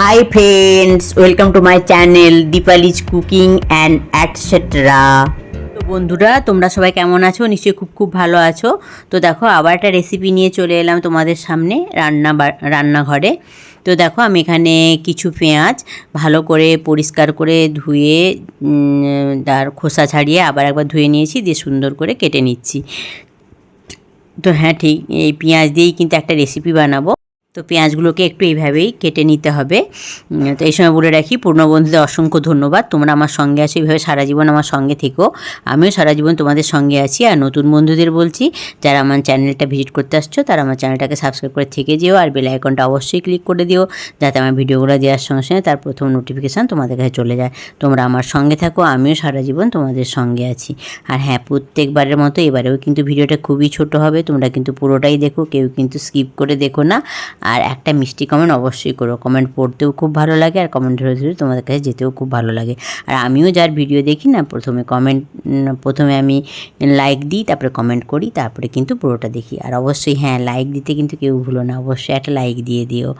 Hi friends welcome to my channel Deepali's cooking and etcetera তো বন্ধুরা, তোমরা সবাই কেমন আছো? নিশ্চয়ই খুব খুব ভালো আছো। তো দেখো, আবার একটা রেসিপি নিয়ে চলে এলাম তোমাদের সামনে, রান্না রান্নাঘরে। তো দেখো, আমি এখানে কিছু পেঁয়াজ ভালো করে পরিষ্কার করে ধুয়ে তার খোসা ছাড়িয়ে আবার একবার ধুয়ে নিয়েছি, দিয়ে সুন্দর করে কেটে নিচ্ছি। তো হ্যাঁ ঠিক, এই পেঁয়াজ দিয়েই কিন্তু একটা রেসিপি বানাবো। তো পেঁয়াজগুলোকে একটু এইভাবেই কেটে নিতে হবে। তো এই সময় বলে রাখি, পূর্ণ বন্ধুদের অসংখ্য ধন্যবাদ। তোমরা আমার সঙ্গে আছো এইভাবে সারা জীবন আমার সঙ্গে থেকো। আমিও সারা জীবন তোমাদের সঙ্গে আছি আর নতুন বন্ধুদের বলছি, যারা আমার চ্যানেলটা ভিজিট করতে আসছো, তারা আমার চ্যানেলটাকে সাবস্ক্রাইব করে থেকে যেও আর বেল আইকনটা অবশ্যই ক্লিক করে দিও, যাতে আমার ভিডিওগুলো দেওয়ার সঙ্গে সঙ্গে তার প্রথম নোটিফিকেশান তোমাদের কাছে চলে যায়। তোমরা আমার সঙ্গে থাকো, আমিও সারা জীবন তোমাদের সঙ্গে আছি। আর হ্যাঁ প্রত্যেকবারের মতো এবারেও কিন্তু ভিডিওটা খুবই ছোট হবে, তোমরা কিন্তু পুরোটাই দেখো, কেউ কিন্তু স্কিপ করে দেখো না। আর একটা মিষ্টি কমেন্ট অবশ্যই করো। কমেন্ট পড়তেও খুব ভালো লাগে আর কমেন্ট ধরে ধরে তোমাদের কাছে যেতেও খুব ভালো লাগে। আর আমিও যার ভিডিও দেখি না, প্রথমে কমেন্ট প্রথমে আমি লাইক দিই, তারপরে কমেন্ট করি, তারপরে কিন্তু পুরোটা দেখি। আর অবশ্যই হ্যাঁ লাইক দিতে কিন্তু কেউ ভুলো না, অবশ্যই একটা লাইক দিয়ে দিও।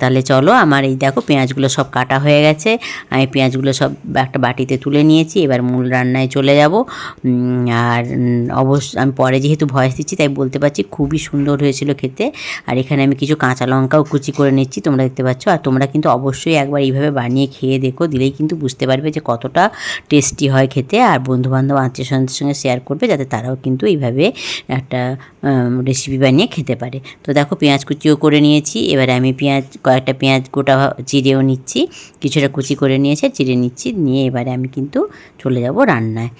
তাহলে চলো, আমার এই দেখো পেঁয়াজগুলো সব কাটা হয়ে গেছে। আমি পেঁয়াজগুলো সব একটা বাটিতে তুলে নিয়েছি, এবার মূল রান্নায় চলে যাব। আর অবশ্য, আমি পরে যেহেতু ভয়েস দিচ্ছি, তাই বলতে পারছি খুবই সুন্দর হয়েছিল খেতে। আর এখানে আমি কিছু কাঁচা লঙ্কাও কুচি করে নিচ্ছি, তোমরা দেখতে পাচ্ছ। আর তোমরা কিন্তু অবশ্যই একবার এইভাবে বানিয়ে খেয়ে দেখো, দিলেই কিন্তু বুঝতে পারবে যে কতটা টেস্টি হয় খেতে। আর বন্ধুবান্ধব আত্মীয় স্বজনদের সঙ্গে শেয়ার করবে যাতে তারাও কিন্তু এইভাবে একটা রেসিপি বানিয়ে খেতে পারে। তো দেখো, পেঁয়াজ কুচিও করে নিয়েছি। এবারে আমি পেঁয়াজ, কয়েকটা পেঁয়াজ গোটা চিরেও নিচ্ছি, কিছুটা কুচি করে নিয়েছে চিড়ে নিচ্ছি। নিয়ে এবারে আমি কিন্তু চলে যাব রান্নায়।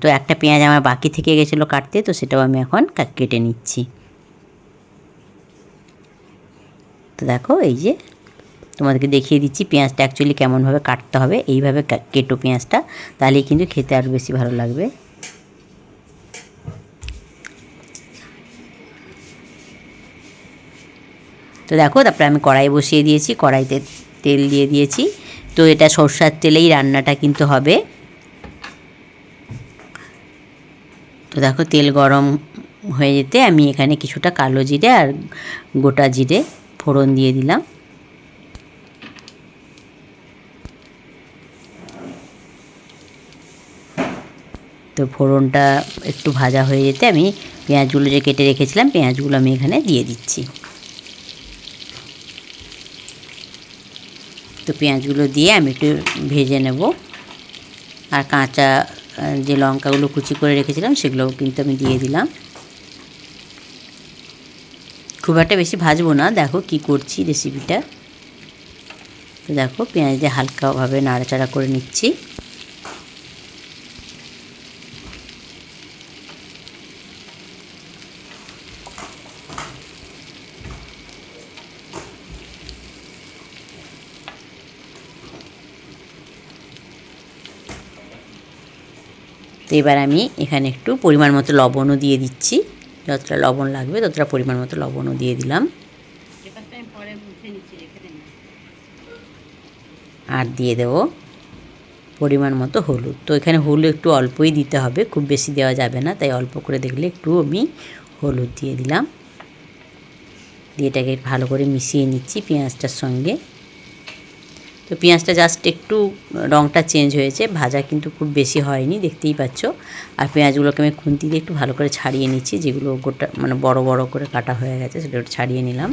তো একটা পেঁয়াজ আমার বাকি থেকে গেছিল কাটতে, তো সেটাও আমি এখন কেটে নিচ্ছি। তো দেখো, এই যে তোমাদেরকে দেখিয়ে দিচ্ছি পেঁয়াজটা অ্যাকচুয়ালি কেমনভাবে কাটতে হবে। এইভাবে কেটো পেঁয়াজটা, তাহলেই কিন্তু খেতে আরও বেশি ভালো লাগবে। তো দেখো, তারপরে আমি কড়াই বসিয়ে দিয়েছি, কড়াইতে তেল দিয়ে দিয়েছি। তো এটা সর্ষার তেলেই রান্নাটা কিন্তু হবে। তো দেখো, তেল গরম হয়ে যেতে আমি এখানে কিছুটা কালো জিরে আর গোটা জিরে ফোড়ন দিয়ে দিলাম। তো ফোড়নটা একটু ভাজা হয়ে যেতে আমি পেঁয়াজগুলো যে কেটে রেখেছিলাম, পেঁয়াজগুলো আমি এখানে দিয়ে দিচ্ছি। তো পেঁয়াজগুলো দিয়ে আমি একটু ভেজে নেব। আর কাঁচা যে লঙ্কাগুলো কুচি করে রেখেছিলাম, সেগুলোও কিন্তু আমি দিয়ে দিলাম। খুব একটা বেশি ভাজবো না। দেখো কি করছি রেসিপিটা তো দেখো পেঁয়াজ দিয়ে হালকাভাবে নাড়াচাড়া করে নিচ্ছি। তো এবার আমি এখানে একটু পরিমাণ মতো লবণও দিয়ে দিচ্ছি। যতটা লবণ লাগবে, ততটা পরিমাণ মতো লবণও দিয়ে দিলাম। আর দিয়ে দেব পরিমাণ মতো হলুদ। তো এখানে হলুদ একটু অল্পই দিতে হবে, খুব বেশি দেওয়া যাবে না, তাই অল্প করে দেখলে একটু আমি হলুদ দিয়ে দিলাম। দিয়ে এটাকে ভালো করে মিশিয়ে নিচ্ছি পেঁয়াজটার সঙ্গে। তো পেঁয়াজটা জাস্ট একটু রঙটা চেঞ্জ হয়েছে। ভাজা কিন্তু খুব বেশি হয়নি, দেখতেই পাচ্ছ। আর পেঁয়াজগুলোকে আমি খুন্তি দিয়ে একটু ভালো করে ছাড়িয়ে নিচ্ছি, যেগুলো গোটা মানে বড় বড় করে কাটা হয়ে গেছে সেটা একটু ছাড়িয়ে নিলাম।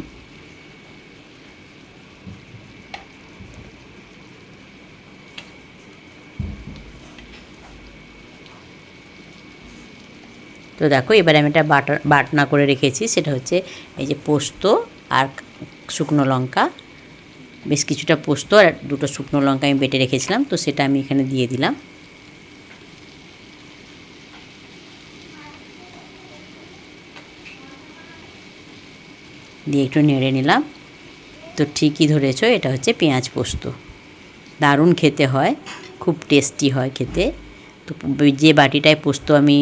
তো দেখো, এবারে আমি এটা বাটা বাটনা করে রেখেছি, সেটা হচ্ছে এই যে পোস্ত আর শুকনো লঙ্কা। বেশ কিছুটা পোস্ত আর দুটো শুকনো লঙ্কা আমি বেটে রেখেছিলাম, তো সেটা আমি এখানে দিয়ে দিলাম। দিয়ে একটু নেড়ে নিলাম। তো ঠিকই ধরেছো, এটা হচ্ছে পেঁয়াজ পোস্ত। দারুণ খেতে হয়, খুব টেস্টি হয় খেতে। তো যে বাটিটায় পোস্ত আমি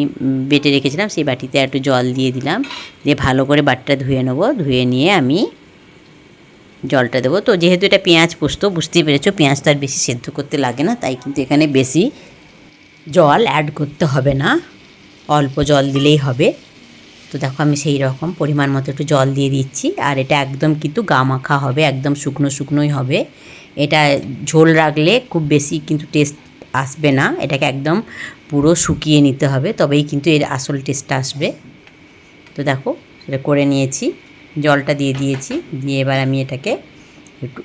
বেটে রেখেছিলাম, সেই বাটিতে একটু জল দিয়ে দিলাম। দিয়ে ভালো করে বাটিটা ধুয়ে নেব, ধুয়ে নিয়ে আমি জলটা দেবো। তো যেহেতু এটা পেঁয়াজ পোস্ত, বুঝতেই পেরেছ, পেঁয়াজ তো আর বেশি সেদ্ধ করতে লাগে না, তাই কিন্তু এখানে বেশি জল অ্যাড করতে হবে না। অল্প জল দিলেই হবে। তো দেখো আমি সেই রকম পরিমাণ মতো একটু জল দিয়ে দিচ্ছি। আর এটা একদম কিন্তু গা মাখা হবে, একদম শুকনো শুকনোই হবে। এটা ঝোল রাখলে খুব বেশি কিন্তু টেস্ট আসবে না। এটাকে একদম পুরো শুকিয়ে নিতে হবে, তবেই কিন্তু এর আসল টেস্টটা আসবে। তো দেখো, সেটা করে নিয়েছি। জলটা দিয়ে দিয়েছি। দিয়ে এবার আমি এটাকে একটু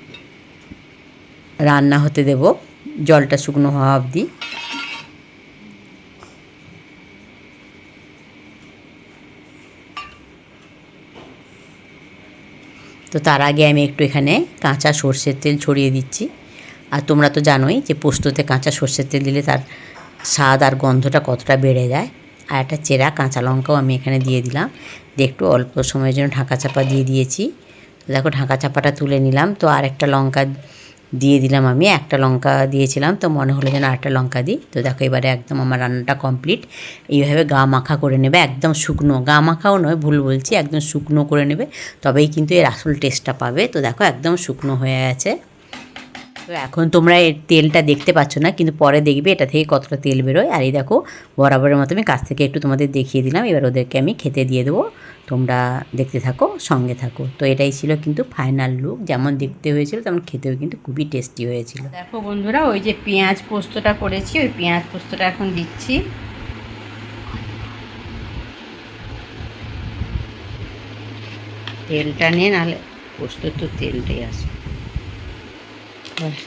রান্না হতে দেব। জলটা শুকনো হওয়া অবধি। তো তার আগে আমি একটু এখানে কাঁচা সর্ষের তেল ছড়িয়ে দিচ্ছি। আর তোমরা তো জানোই যে পোস্ততে কাঁচা সর্ষের তেল দিলে তার স্বাদ আর গন্ধটা কতটা বেড়ে যায়। আর একটা চেরা কাঁচা লঙ্কাও আমি এখানে দিয়ে দিলাম। দিয়ে একটু অল্প সময়ের জন্য ঢাকা চাপা দিয়ে দিয়েছি। দেখো ঢাকা চাপাটা তুলে নিলাম। তো আর একটা লঙ্কা দিয়ে দিলাম আমি। একটা লঙ্কা দিয়েছিলাম। তো মনে হলো যেন আরেকটা লঙ্কা দিই। তো দেখো এবারে একদম আমার রান্নাটা কমপ্লিট। এইভাবে গা মাখা করে নেবে। একদম শুকনো। গা মাখাও নয়, ভুল বলছি। একদম শুকনো করে নেবে। তবেই কিন্তু এর আসল টেস্টটা পাবে। তো দেখো একদম শুকনো হয়ে গেছে তো এখন তোমরা এর তেলটা দেখতে পাচ্ছ না, কিন্তু পরে দেখবে এটা থেকে কতটা তেল বেরোয়। আর এই দেখো, বরাবরের মতো আমি কাছ থেকে একটু তোমাদের দেখিয়ে দিলাম। এবার ওদেরকে আমি খেতে দিয়ে দেবো। তোমরা দেখতে থাকো, সঙ্গে থাকো। তো এটাই ছিল কিন্তু ফাইনাল লুক যেমন দেখতে হয়েছিল, তেমন খেতেও কিন্তু খুবই টেস্টি হয়েছিল। দেখো বন্ধুরা, ওই যে পেঁয়াজ পোস্তটা করেছি, ওই পেঁয়াজ পোস্তটা এখন দিচ্ছি। তেলটা নিয়ে নাহলে পোস্ত তো তেলটাই আসে ব্যাস।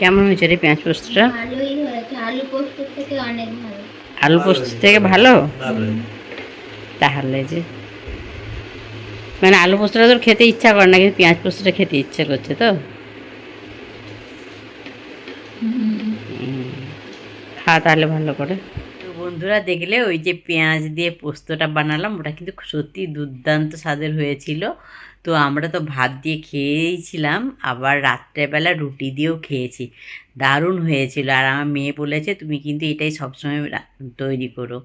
কেমন হয়েছে রে পেঁয়াজ পোস্তটা ভালোই হয়েছে আলু পোস্ত থেকে অনেক ভালো আলু পোস্ত থেকে ভালো তাহলে যে। মানে আলু পোস্তটা তোর খেতে ইচ্ছা করে না কিন্তু পেঁয়াজ পোস্তটা খেতে ইচ্ছা করছে তো। খাওয়া খা তাহলে ভালো করে। বন্ধুরা দেখলে ওই যে পেঁয়াজ দিয়ে পোস্তটা বানালাম, ওটা কিন্তু সত্যি দুর্দান্ত স্বাদের হয়েছিল। তো আমরা তো ভাত দিয়ে খেয়েইছিলাম আবার রাত্রেবেলা রুটি দিয়েও খেয়েছি। দারুণ হয়েছিল। আর আমার মেয়ে বলেছে, তুমি কিন্তু এটাই সবসময় তৈরি করো।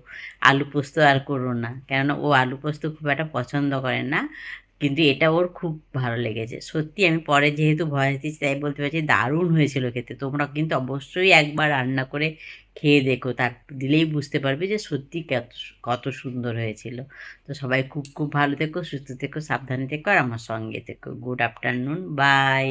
আলু পোস্ত আর করো না। কেননা ও আলু পোস্ত খুব একটা পছন্দ করে না। কিন্তু এটা ওর খুব ভালো লেগেছে। সত্যি আমি পরে যেহেতু ভয়েস দিচ্ছি, তাই বলতে পারছি দারুণ হয়েছিল খেতে। তোমরা কিন্তু অবশ্যই একবার রান্না করে খেয়ে দেখো, তার দিলেই বুঝতে পারবে যে সত্যি কত সুন্দর হয়েছিল। তো সবাই খুব খুব ভালো থেকো, সুস্থ থেকো, সাবধানে থেকো, আর আমার সঙ্গে থেকো। Good afternoon by